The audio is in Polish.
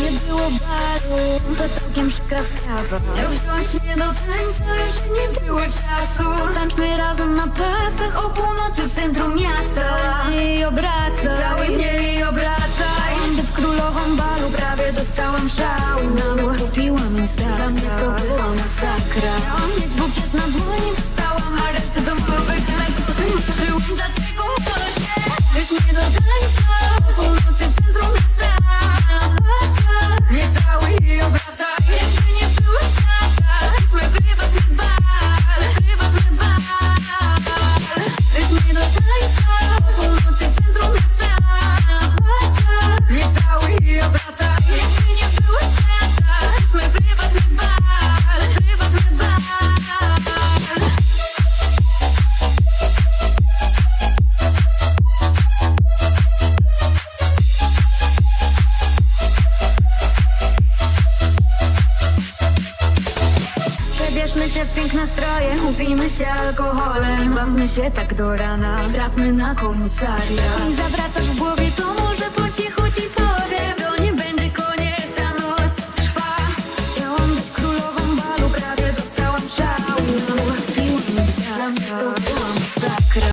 Nie było baru, to całkiem przykra sprawa. Nie wziąć mnie do tańca, już nie było czasu. Tańczmy razem na pasach o północy w centrum miasta. I obraca, cały mnie i obraca. Chciałam być królową balu, prawie dostałam szału. Na dół kupiłam instasa, dla mnie to była masakra Chciałam mieć bukiet na dłoni, dostałam areszty domowy Dlatego tym marzyłam, dlatego Przebierzmy się w piękne stroje, upijmy się alkoholem. Bawmy się tak do rana, trafmy na komisariat. I zawracasz w głowie